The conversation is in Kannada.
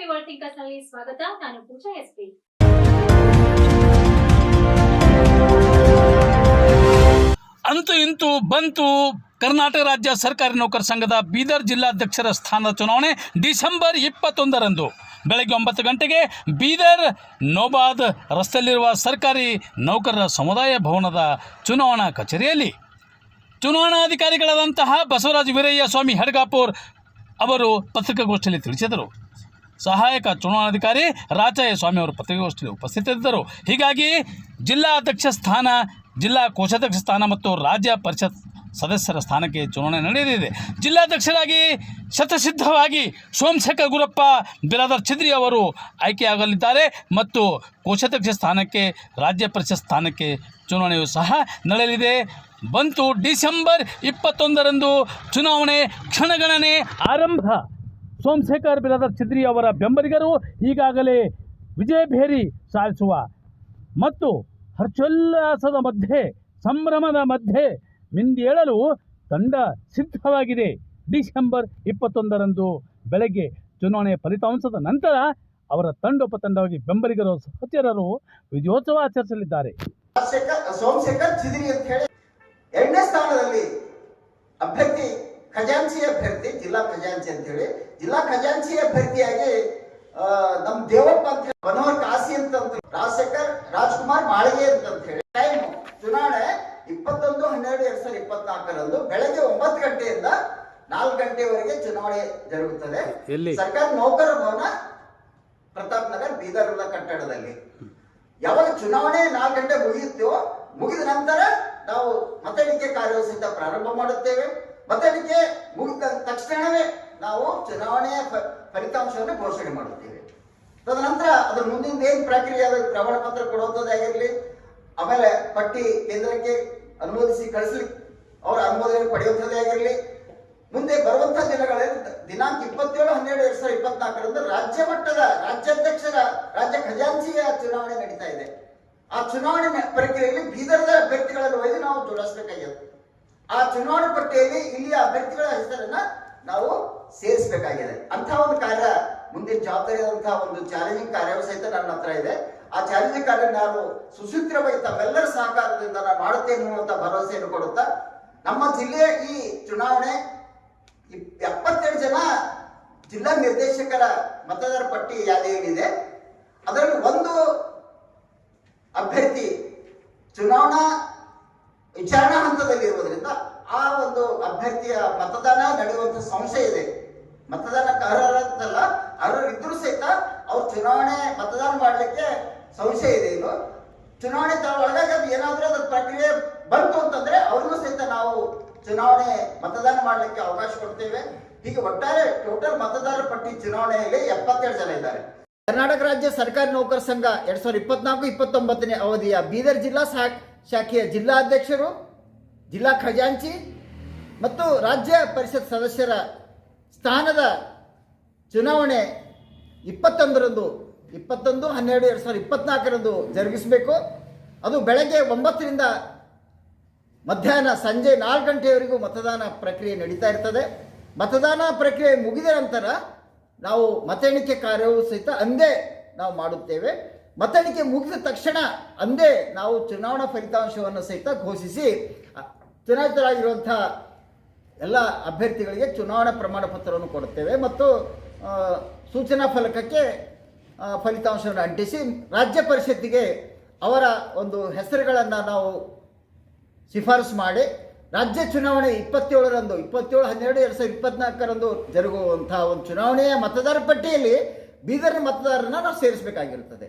ನಲ್ಲಿ ಸ್ವಾಗತ. ನಾನು ಪೂಜಾ ಎಸ್ಪಿ. ಅಂತೂ ಇಂತೂ ಬಂತು ಕರ್ನಾಟಕ ರಾಜ್ಯ ಸರ್ಕಾರಿ ನೌಕರ ಸಂಘದ ಬೀದರ್ ಜಿಲ್ಲಾಧ್ಯಕ್ಷರ ಸ್ಥಾನದ ಚುನಾವಣೆ ಡಿಸೆಂಬರ್ ಇಪ್ಪತ್ತೊಂದರಂದು. ಬೆಳಗ್ಗೆ ಒಂಬತ್ತು ಗಂಟೆಗೆ ಬೀದರ್ ನೋಬಾದ್ ರಸ್ತೆಯಲ್ಲಿರುವ ಸರ್ಕಾರಿ ನೌಕರರ ಸಮುದಾಯ ಭವನದ ಚುನಾವಣಾ ಕಚೇರಿಯಲ್ಲಿ ಚುನಾವಣಾಧಿಕಾರಿಗಳಾದಂತಹ ಬಸವರಾಜ ವೀರಯ್ಯ ಸ್ವಾಮಿ ಹೆಡ್ಗಾಪುರ್ ಅವರು ಪತ್ರಿಕಾಗೋಷ್ಠಿಯಲ್ಲಿ ತಿಳಿಸಿದರು. ಸಹಾಯಕ ಚುನಾವಣಾಧಿಕಾರಿ ರಾಜಯ್ಯ ಸ್ವಾಮಿ ಅವರು ಪತ್ರಿಕಾಗೋಷ್ಠಿಯಲ್ಲಿ ಉಪಸ್ಥಿತರಿದ್ದರು. ಹೀಗಾಗಿ ಜಿಲ್ಲಾ ಅಧ್ಯಕ್ಷ ಸ್ಥಾನ, ಜಿಲ್ಲಾ ಕೋಶಾಧ್ಯಕ್ಷ ಸ್ಥಾನ ಮತ್ತು ರಾಜ್ಯ ಪರಿಷತ್ ಸದಸ್ಯರ ಸ್ಥಾನಕ್ಕೆ ಚುನಾವಣೆ ನಡೆಯಲಿದೆ. ಜಿಲ್ಲಾಧ್ಯಕ್ಷರಾಗಿ ಶತಸಿದ್ಧವಾಗಿ ಸೋಮಶೇಖರ್ ಗುರಪ್ಪ, ಬಿರಾದರ್ ಛಿದ್ರಿ ಅವರು ಆಯ್ಕೆಯಾಗಲಿದ್ದಾರೆ ಮತ್ತು ಕೋಶಾಧ್ಯಕ್ಷ ಸ್ಥಾನಕ್ಕೆ, ರಾಜ್ಯ ಪರಿಷತ್ ಸ್ಥಾನಕ್ಕೆ ಚುನಾವಣೆಯು ಸಹ ನಡೆಯಲಿದೆ. ಬಂತು ಡಿಸೆಂಬರ್ ಇಪ್ಪತ್ತೊಂದರಂದು ಚುನಾವಣೆ ಕ್ಷಣಗಣನೆ ಆರಂಭ. ಸೋಮಶೇಖರ್ ಬಿರಾದರ್ ಛಿದ್ರಿ ಅವರ ಬೆಂಬಲಿಗರು ಈಗಾಗಲೇ ವಿಜಯ ಭೇರಿ ಸಾಧಿಸುವ ಮತ್ತು ಹರ್ಷೋಲ್ಲಾಸದ ಮಧ್ಯೆ, ಸಂಭ್ರಮದ ಮಧ್ಯೆ ಮಿಂದೇಳಲು ತಂಡ ಸಿದ್ಧವಾಗಿದೆ. ಡಿಸೆಂಬರ್ ಇಪ್ಪತ್ತೊಂದರಂದು ಬೆಳಗ್ಗೆ ಚುನಾವಣೆ ಫಲಿತಾಂಶದ ನಂತರ ಅವರ ತಂಡೋಪತಂಡವಾಗಿ ಬೆಂಬಲಿಗರು, ಸಹಚರರು ವಿಜಯೋತ್ಸವ ಆಚರಿಸಲಿದ್ದಾರೆ. ಸೋಮಶೇಖರ್ ಚಿದಿರಿ ಅಂತ ಹೇಳಿ ಎರಡನೇ ಸ್ಥಾನದಲ್ಲಿ ಅಭ್ಯರ್ಥಿ ಖಜಾಂಚಿ ಅಭ್ಯರ್ಥಿ, ಜಿಲ್ಲಾ ಖಜಾಂಚಿ ಅಂತ ಹೇಳಿ ಜಿಲ್ಲಾ ಖಜಾಂಚಿಯ ಅಭ್ಯರ್ಥಿಯಾಗಿ ನಮ್ ದೇವಪ್ಪ ಅಂತ ಹೇಳಿ ಮನೋಹರ್ ಕಾಸಿ ಅಂತ ರಾಜಶೇಖರ್ ರಾಜ್ಕುಮಾರ್ ಮಾಳಿಗೆ ಅಂತ ಹೇಳಿ ಟೈಮ್ ಚುನಾವಣೆ ಇಪ್ಪತ್ತೊಂದು ಹನ್ನೆರಡು ಎರಡ್ ಸಾವಿರದ ಇಪ್ಪತ್ನಾಲ್ಕರಂದು ಬೆಳಗ್ಗೆ ಒಂಬತ್ತು ಗಂಟೆಯಿಂದ ನಾಲ್ಕು ಗಂಟೆವರೆಗೆ ಚುನಾವಣೆ ಜರುಗುತ್ತದೆ? ಸರ್ಕಾರಿ ನೌಕರ ಭವನ ಪ್ರತಾಪ್ ನಗರ್ ಬೀದರ್ ಕಟ್ಟಡದಲ್ಲಿ. ಯಾವಾಗ ಚುನಾವಣೆ ನಾಲ್ಕು ಗಂಟೆ ಮುಗಿಯುತ್ತೋ ಮುಗಿದ ನಂತರ ನಾವು ಮತ ಎಣಿಕೆ ಕಾರ್ಯವು ಸಹಿತ ಪ್ರಾರಂಭ ಮಾಡುತ್ತೇವೆ. ಮತ ಅದಕ್ಕೆ ಮುಗಿದ ತಕ್ಷಣವೇ ನಾವು ಚುನಾವಣೆಯ ಫಲಿತಾಂಶವನ್ನು ಘೋಷಣೆ ಮಾಡುತ್ತೇವೆ. ತದನಂತರ ಅದ್ರ ಮುಂದಿನ ಏನು ಪ್ರಕ್ರಿಯೆ ಅದು ಪ್ರಮಾಣ ಪತ್ರ ಕೊಡುವಂಥದ್ದಾಗಿರಲಿ ಆಮೇಲೆ ಪಟ್ಟಿ ಕೇಂದ್ರಕ್ಕೆ ಅನುಮೋದಿಸಿ ಕಳಿಸ್ಲಿಕ್ಕೆ ಅವರ ಅನುಮೋದನೆ ಪಡೆಯುವಂಥದ್ದೇ ಆಗಿರಲಿ ಮುಂದೆ ಬರುವಂತಹ ದಿನಗಳಲ್ಲಿ ದಿನಾಂಕ ಇಪ್ಪತ್ತೇಳು, ಹನ್ನೆರಡು, ಎರಡ್ ಸಾವಿರದ ಇಪ್ಪತ್ನಾಲ್ಕರಂದು ರಾಜ್ಯ ಮಟ್ಟದ ರಾಜ್ಯಾಧ್ಯಕ್ಷರ, ರಾಜ್ಯ ಖಜಾಂಚಿಯ ಚುನಾವಣೆ ನಡೀತಾ ಇದೆ. ಆ ಚುನಾವಣೆ ಪ್ರಕ್ರಿಯೆಯಲ್ಲಿ ಬೀದರ್ದ ಅಭ್ಯರ್ಥಿಗಳನ್ನು ಒಯ್ದು ನಾವು ಜೋಡಿಸಬೇಕಾಗಿದೆ. ಆ ಚುನಾವಣಾ ಪಟ್ಟಿಯಲ್ಲಿ ಇಲ್ಲಿಯ ಅಭ್ಯರ್ಥಿಗಳ ಹೆಸರನ್ನ ನಾವು ಸೇರಿಸಬೇಕಾಗಿದೆ. ಅಂತ ಒಂದು ಕಾರ್ಯ ಮುಂದಿನ ಜವಾಬ್ದಾರಿಯಾದಂತಹ ಒಂದು ಚಾಲೆಂಜಿಂಗ್ ಕಾರ್ಯವೂ ಸಹಿತ ನನ್ನ ಹತ್ರ ಇದೆ. ಆ ಚಾಲೆಂಜಿಂಗ್ ಕಾರ್ಯ ನಾನು ಸುಸೂತ್ರವಾಗಿ ತಮ್ಮೆಲ್ಲರ ಸಹಕಾರದಿಂದ ನಾನು ಮಾಡುತ್ತೇನೆ ಅನ್ನುವಂಥ ಭರವಸೆಯನ್ನು ಕೊಡುತ್ತಾ, ನಮ್ಮ ಜಿಲ್ಲೆಯ ಈ ಚುನಾವಣೆ ಎಪ್ಪತ್ತೆರಡು ಜನ ಜಿಲ್ಲಾ ನಿರ್ದೇಶಕರ ಮತದಾರ ಪಟ್ಟಿ ಯಾದಿಯಲ್ಲಿದೆ ಅದರಲ್ಲಿ ಒಂದು ಅಭ್ಯರ್ಥಿ ಚುನಾವಣಾ ವಿಚಾರಣಾ ಹಂತದಲ್ಲಿ ಇರುವುದರಿಂದ ಆ ಒಂದು ಅಭ್ಯರ್ಥಿಯ ಮತದಾನ ನಡೆಯುವಂತ ಸಂಶಯ ಇದೆ. ಮತದಾನಕ್ಕೆ ಅರ್ಹರಲ್ಲ ಅರ್ಹರಿದ್ರು ಸಹಿತ ಅವ್ರು ಚುನಾವಣೆ ಮತದಾನ ಮಾಡಲಿಕ್ಕೆ ಸಂಶಯ ಇದೆ. ಇನ್ನು ಚುನಾವಣೆ ಒಳಗಾಗಿ ಅದು ಏನಾದ್ರೂ ಅದ್ರ ಪ್ರಕ್ರಿಯೆ ಬಂತು ಅಂತಂದ್ರೆ ಅವ್ರಿಗೂ ಸಹಿತ ನಾವು ಚುನಾವಣೆ ಮತದಾನ ಮಾಡಲಿಕ್ಕೆ ಅವಕಾಶ ಕೊಡ್ತೇವೆ. ಹೀಗೆ ಒಟ್ಟಾರೆ ಟೋಟಲ್ ಮತದಾರರ ಪಟ್ಟಿ ಚುನಾವಣೆಯಲ್ಲಿ ಎಪ್ಪತ್ತೆರಡು ಜನ ಇದ್ದಾರೆ. ಕರ್ನಾಟಕ ರಾಜ್ಯ ಸರ್ಕಾರಿ ನೌಕರ ಸಂಘ ಎರಡ್ ಸಾವಿರದ ಇಪ್ಪತ್ನಾಲ್ಕು, ಇಪ್ಪತ್ತೊಂಬತ್ತನೇ ಅವಧಿಯ ಬೀದರ್ ಜಿಲ್ಲಾ ಶಾ- ಶಾಖೆಯ ಜಿಲ್ಲಾಧ್ಯಕ್ಷರು, ಜಿಲ್ಲಾ ಖಜಾಂಚಿ ಮತ್ತು ರಾಜ್ಯ ಪರಿಷತ್ ಸದಸ್ಯರ ಸ್ಥಾನದ ಚುನಾವಣೆ ಇಪ್ಪತ್ತೊಂದರಂದು, ಇಪ್ಪತ್ತೊಂದು, ಹನ್ನೆರಡು, ಎರಡು ಸಾವಿರದ ಇಪ್ಪತ್ನಾಲ್ಕರಂದು ಜರುಗಿಸಬೇಕು. ಅದು ಬೆಳಗ್ಗೆ ಒಂಬತ್ತರಿಂದ ಮಧ್ಯಾಹ್ನ ಸಂಜೆ ನಾಲ್ಕು ಗಂಟೆಯವರೆಗೂ ಮತದಾನ ಪ್ರಕ್ರಿಯೆ ನಡೀತಾ ಇರ್ತದೆ. ಮತದಾನ ಪ್ರಕ್ರಿಯೆ ಮುಗಿದ ನಂತರ ನಾವು ಮತ ಎಣಿಕೆ ಕಾರ್ಯವೂ ಸಹಿತ ಅಂದೇ ನಾವು ಮಾಡುತ್ತೇವೆ. ಮತ ಎಣಿಕೆ ಮುಗಿದ ತಕ್ಷಣ ಅಂದೇ ನಾವು ಚುನಾವಣಾ ಫಲಿತಾಂಶವನ್ನು ಸಹಿತ ಘೋಷಿಸಿ ಚುನಾಯಿತರಾಗಿರುವಂಥ ಎಲ್ಲ ಅಭ್ಯರ್ಥಿಗಳಿಗೆ ಚುನಾವಣಾ ಪ್ರಮಾಣ ಪತ್ರವನ್ನು ಕೊಡುತ್ತೇವೆ ಮತ್ತು ಸೂಚನಾ ಫಲಕಕ್ಕೆ ಫಲಿತಾಂಶವನ್ನು ಅಂಟಿಸಿ ರಾಜ್ಯ ಪರಿಷತ್ತಿಗೆ ಅವರ ಒಂದು ಹೆಸರುಗಳನ್ನು ನಾವು ಶಿಫಾರಸು ಮಾಡಿ ರಾಜ್ಯ ಚುನಾವಣೆ ಇಪ್ಪತ್ತೇಳರಂದು, ಇಪ್ಪತ್ತೇಳು, ಹನ್ನೆರಡು, ಎರಡು ಸಾವಿರದ ಇಪ್ಪತ್ನಾಲ್ಕರಂದು ಜರುಗುವಂತಹ ಒಂದು ಚುನಾವಣೆಯ ಮತದಾರ ಪಟ್ಟಿಯಲ್ಲಿ ಬೀದರ್ ಮತದಾರರನ್ನು ನಾವು ಸೇರಿಸಬೇಕಾಗಿರುತ್ತದೆ.